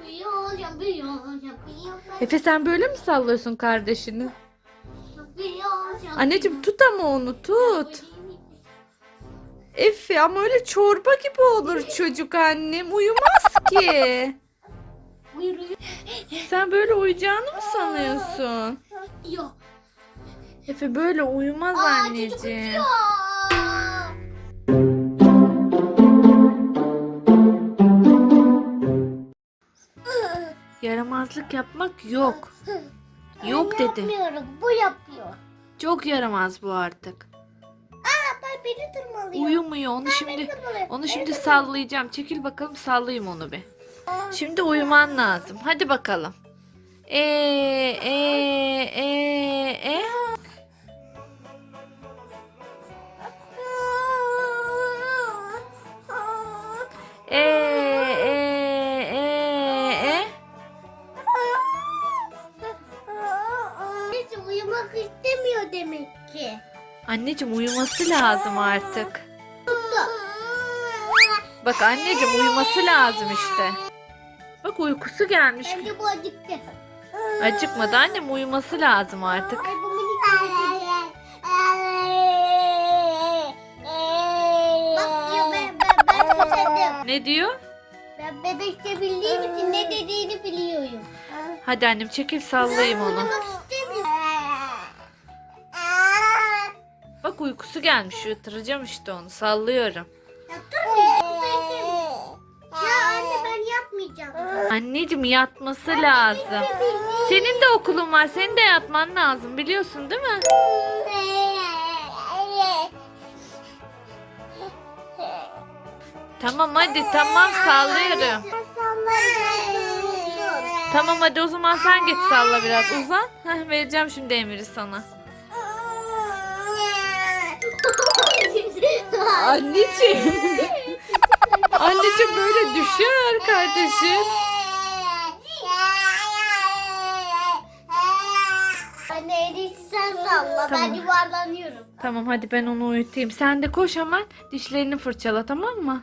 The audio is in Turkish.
Yapıyor, yapıyor, yapıyor. Efe sen böyle mi sallıyorsun kardeşini? Yapıyor, yapıyor. Anneciğim tut ama onu tut. Efe ama öyle çorba gibi olur çocuk annem. Uyumaz ki. Sen böyle uyuyacağını mı sanıyorsun? Yok. Efe böyle uyumaz Aa, çocuk anneciğim. uyuyor. Yaramazlık yapmak yok. Yok Ben dedi. Yapmıyorum. Bu yapıyor. Çok yaramaz bu artık. Aa, ben beni tırmalıyor. Uyumuyor. Onu şimdi tırmalıyor. onu şimdi sallayacağım. Çekil bakalım sallayayım onu bir. Şimdi uyuman lazım. Hadi bakalım. E e e uyumak istemiyor demek ki. Anneciğim uyuması lazım artık. Bak anneciğim uyuması lazım işte. Bak uykusu gelmiş. Bence bu acıktı. Acıkmadı annem uyuması lazım artık. Ay bu minik Bak diyor ben, ben, ben susadım. Ne diyor? Ben bebekte bildiğim için ne dediğini biliyorum. Hadi annem çekil sallayayım onu. Uyumak istemiyorum. Bak uykusu gelmiş yatıracağım işte onu sallıyorum. Ya anne ben yapmayacağım. Anneciğim yatması lazım. Senin de okulun var senin de yatman lazım biliyorsun değil mi? Tamam hadi tamam sallıyorum. Tamam hadi o zaman sen geç salla biraz uzan. Heh, vereceğim şimdi emiri sana. Anneciğim. Anneciğim böyle düşer kardeşim. Anne iyisi sen salla. Ben Tamam. yuvarlanıyorum. Tamam hadi ben onu uyutayım. Sen de koş hemen dişlerini fırçala tamam mı?